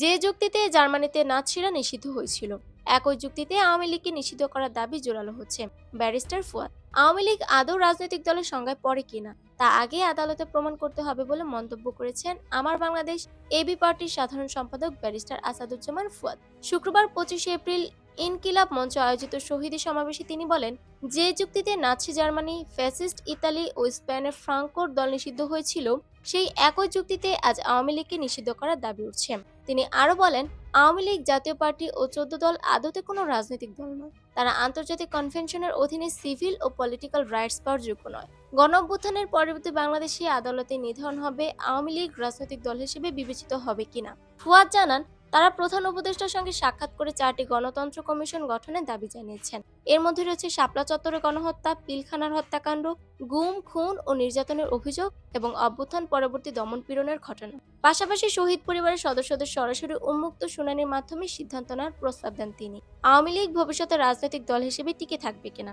যে যুক্তিতে জার্মানিতে নাৎসিরা নিষিদ্ধ হয়েছিল, একই যুক্তিতে আওয়ামী লীগকে নিষিদ্ধ করার দাবি জোরালো হচ্ছে। ব্যারিস্টার ফুয়াদ, আওয়ামী লীগ আদৌ রাজনৈতিক দলের সংজ্ঞায় পড়ে কিনা তা আগে আদালতে প্রমাণ করতে হবে বলে মন্তব্য করেছেন আমার বাংলাদেশ এবি পার্টির সাধারণ সম্পাদক ব্যারিস্টার আসাদুজ্জামান ফুয়াদ। শুক্রবার পঁচিশে এপ্রিল ইনকিলাব মঞ্চ আয়োজিত শহীদী সমাবেশে তিনি বলেন, যে যুক্তিতে নাৎসি জার্মানি, ফ্যাসিস্ট ইতালি ও স্পেনের ফ্রাঙ্কোর দল নিষিদ্ধ হয়েছিল, সেই একই যুক্তিতে আজ আওয়ামী লীগকে নিষিদ্ধ করার দাবি উঠছে। তিনি আরও বলেন, আওয়ামী লীগ, জাতীয় পার্টি ও চোদ্দ দল আদতে কোনো রাজনৈতিক দল নয়। তারা আন্তর্জাতিক কনভেনশনের অধীনে সিভিল ও পলিটিক্যাল রাইটস পাওয়ার যোগ্য নয়। গণ অভ্যুত্থানের পরবর্তী বাংলাদেশে আদালতে নিধন হবে আওয়ামী লীগ রাজনৈতিক দল হিসেবে বিবেচিত হবে কিনা। ফুয়াদ জানান তারা প্রধান উপদেষ্টার সঙ্গে সাক্ষাৎ করে চারটি গণতন্ত্র কমিশন গঠনের দাবি জানিয়েছেন। এর মধ্যে রয়েছে শাপলা চত্বরে গণহত্যা, পিলখানার হত্যাকাণ্ড, গুম, খুন ও নির্যাতনের অভিযোগ এবং অভ্যুত্থান পরবর্তী দমন পীড়নের ঘটনা। পাশাপাশি শহীদ পরিবারের সদস্যদের সরাসরি উন্মুক্ত শুনানির মাধ্যমে সিদ্ধান্ত নেওয়ার প্রস্তাব দেন তিনি। আওয়ামী লীগ ভবিষ্যতে রাজনৈতিক দল হিসেবে টিকে থাকবে কিনা?